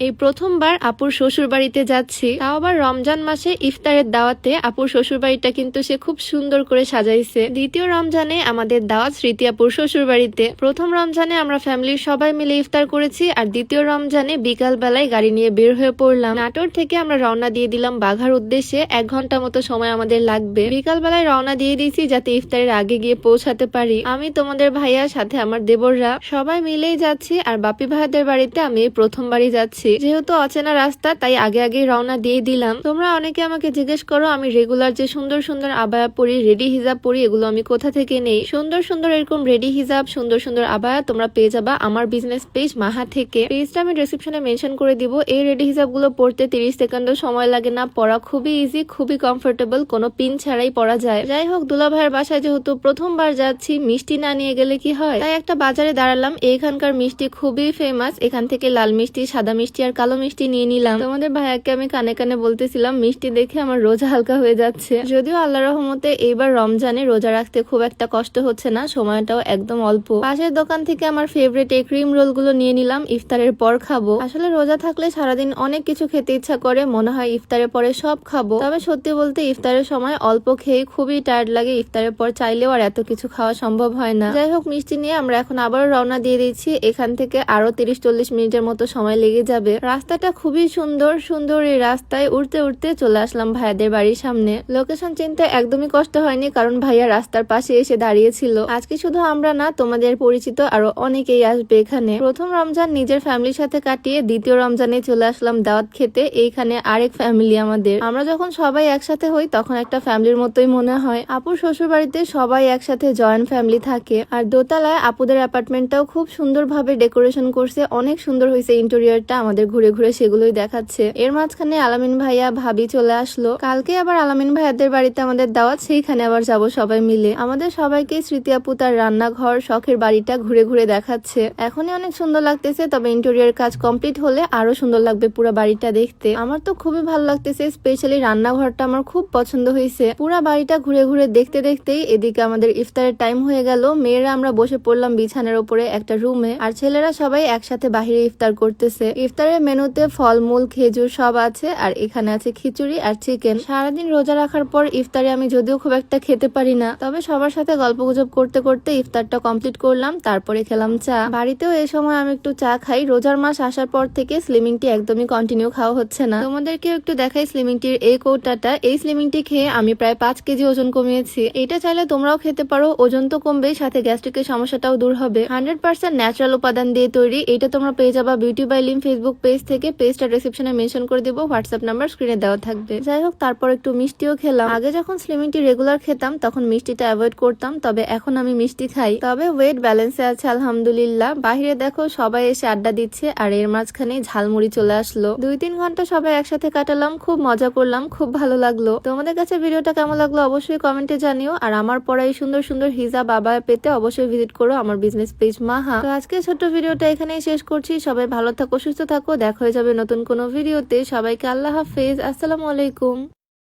এই প্রথমবার আপুর শ্বশুর বাড়িতে যাচ্ছি, তাও আবার রমজান মাসে ইফতারের দাওয়াতে আপুর শ্বশুর বাড়িটা কিন্তু সে খুব সুন্দর করে সাজাইছে। দ্বিতীয় রমজানে আমাদের দাওয়াত স্মৃতি আপুর শ্বশুর বাড়িতে প্রথম রমজানে আমরা ফ্যামিলির সবাই মিলে ইফতার করেছি আর দ্বিতীয় রমজানে বিকাল বেলায় গাড়ি নিয়ে বের হয়ে পড়লাম। নাটোর থেকে আমরা রওনা দিয়ে দিলাম বাঘার উদ্দেশ্যে। এক ঘণ্টা মতো সময় আমাদের লাগবে। বিকাল বেলায় রওনা দিয়ে দিয়েছি যাতে ইফতারের আগে গিয়ে পৌঁছাতে পারি। আমি, তোমাদের ভাইয়ার সাথে আমার দেবররা, সবাই মিলেই যাচ্ছি আর বাপি ভাইয়াদের বাড়িতে আমি প্রথমবারই যাচ্ছি। যেহেতু অচেনা রাস্তা, তাই আগে আগে রওনা দিয়ে দিলাম। তোমরা অনেকে আমাকে জিজ্ঞেস করো, আমি রেগুলার যে সুন্দর সুন্দর আবায়া পরি, রেডি হিজাব পরি, এগুলো আমি কোথা থেকে নেই? সুন্দর সুন্দর এরকম রেডি হিজাব, সুন্দর সুন্দর আবায়া তোমরা পেয়ে যাবা আমার বিজনেস পেজ মাহা থেকে। পেজটা আমি ডিসক্রিপশনে মেনশন করে দিব। এই রেডি হিজাবগুলো পড়তে তিরিশ সেকেন্ডও সময় লাগে না। পরা খুবই ইজি খুবই কমফোর্টেবল কোনো পিন ছাড়াই পরা যায়। যাই হোক দুলা ভাইয়ের বাসায় যেহেতু প্রথমবার যাচ্ছি, মিষ্টি না নিয়ে গেলে কি হয়? তাই একটা বাজারে দাঁড়ালাম। এইখানকার মিষ্টি খুবই ফেমাস এখান থেকে লাল মিষ্টি, সাদা মিষ্টি আর কালো মিষ্টি নিয়ে নিলাম। তোমাদের ভাইয়াকে আমি কানে কানে বলতেছিলাম, মিষ্টি দেখে আমার রোজা হালকা হয়ে যাচ্ছে। যদিও আল্লাহ রহমতে এইবার রমজানে রোজা রাখতে খুব একটা কষ্ট হচ্ছে না, সময়টাও একদম অল্প। পাশের দোকান থেকে আমার ফেভারিট এই ক্রিম রোলগুলো নিয়ে নিলাম, ইফতারের পর খাব। আসলে রোজা থাকলে সারাদিন অনেক কিছু খেতে ইচ্ছা করে, মনে হয় ইফতারের পরে সব খাব। তবে সত্যি বলতে ইফতারের সময় অল্প খেয়ে খুবই টায়ার্ড লাগে, ইফতারের পর চাইলেও আর এত কিছু খাওয়া সম্ভব হয় না। যাই হোক, মিষ্টি নিয়ে আমরা এখন আবারও রওনা দিয়ে দিচ্ছি এখান থেকে আরও তিরিশ চল্লিশ মিনিটের মতো সময় লেগে যাবে। রাস্তাটা খুবই সুন্দর সুন্দর এই রাস্তায় উঠতে উঠতে চলে আসলাম ভাইয়াদের বাড়ির সামনে। লোকেশন চিনতে একদমই কষ্ট হয়নি কারণ ভাইয়া রাস্তার পাশে এসে দাঁড়িয়েছিল। আজকে শুধু আমরা না, তোমাদের পরিচিত আরও অনেকেই আসবে এখানে। প্রথম রমজান নিজের ফ্যামিলির সাথে কাটিয়ে দ্বিতীয় রমজানে চলে আসলাম দাওয়াত খেতে। এইখানে আরেক ফ্যামিলি আমাদের। আমরা যখন সবাই একসাথে হই, তখন একটা ফ্যামিলির মতোই মনে হয়। আপুর শ্বশুর বাড়িতে সবাই একসাথে জয়েন্ট ফ্যামিলি থাকে। আর দোতলায় আপুদের অ্যাপার্টমেন্টটাও খুব সুন্দরভাবে ডেকোরেশন করছে। অনেক সুন্দর হয়েছে ইন্টেরিয়রটা আমাদের। ঘুরে ঘুরে সেগুলোই দেখাচ্ছে। এর মাঝখানে আলামিন ভাইয়া ভাবি চলে আসলো। কালকে আবার আলামিন ভাইয়াদের বাড়িতে আমাদের দাওয়াত, সেইখানে আবার যাব সবাই মিলে। আমাদের সবাইকে স্মৃতি আপু তার রান্নাঘর, শখের বাড়িটা ঘুরে ঘুরে দেখাচ্ছে। এখনই অনেক সুন্দর লাগতেছে, তবে ইন্টেরিয়র কাজ কমপ্লিট হলে আরও সুন্দর লাগবে পুরো বাড়িটা দেখতে। আমার তো খুবই ভালো লাগতেছে স্পেশালি রান্নাঘরটা আমার খুব পছন্দ হয়েছে। পুরো বাড়িটা ঘুরে ঘুরে দেখতে দেখতেই এদিকে আমাদের ইফতারের টাইম হয়ে গেল। মেয়েরা আমরা বসে পড়লাম বিছানার উপরে একটা রুমে আর ছেলেরা সবাই একসাথে বাহিরে ইফতার করতেছে। ইফতারের মেনুতে ফলমূল, খেজুর সব আছে, আর এখানে আছে খিচুড়ি আর চিকেন। সারাদিন রোজা রাখার পর ইফতারে আমি যদিও খুব একটা খেতে পারি না, তবে সবার সাথে গল্প গুজব করতে করতে ইফতারটা কমপ্লিট করলাম, তারপরে খেলাম চা। বাড়িতেও এই সময় আমি একটু চা খাই, রোজার মাস আসার পর থেকে স্লিমিংটি একদমই কন্টিনিউ খাওয়া হচ্ছে না। তোমাদেরকেও একটু দেখাই স্লিমিংটির এই কৌটাটা। এই স্লিমিংটি খেয়ে আমি প্রায় পাঁচ কেজি ওজন কমিয়েছি। এটা চাইলে তোমরাও খেতে পারো, ওজন তো কমবে সাথে গ্যাস্ট্রিকের সমস্যাটাও দূর হবে। হান্ড্রেড পার্সেন্ট ন্যাচারাল উপাদান দিয়ে তৈরি, এটা তোমরা পেয়ে যাবা beauty by Lim Facebook page থেকে পেজটা ডিসক্রিপশনে মেনশন করে দিব হোয়াটসঅ্যাপ নাম্বার স্ক্রিনে দেওয়া থাকবে। যাই হোক, তারপর একটু মিষ্টিও খেলাম। আগে যখন স্লিমিংটি রেগুলার খেতাম, তখন মিষ্টিটা অ্যাভয়েড করতাম, তবে এখন আমি মিষ্টি খাই। তবে ওয়েট ব্যালেন্সে আছে, আলহামদুলিল্লাহ। বাইরে দেখো, সবাই এসে আড্ডা দিচ্ছে, আর এর মাঝখানে ঝালমুড়ি চলে আসলো। দুই তিন ঘণ্টা সবাই একসাথে কাটালাম, খুব মজা করলাম, খুব ভালো লাগল। তোমাদের কাছে ভিডিওটা কেমন লাগল অবশ্যই কমেন্টে জানিও, আর আমার এই সুন্দর সুন্দর হিজা বাবা পেতে অবশ্যই ভিজিট করো আমার বিজনেস পেজ মাহা। তো আজকে ছোট্ট ভিডিওটা এখানেই শেষ করছি, সবাই ভালো থাকো, সুস্থ থাকো দেখা হয়ে যাবে নতুন কোনো ভিডিওতে। সবাইকে আল্লাহ হাফেজ। আসসালামু আলাইকুম।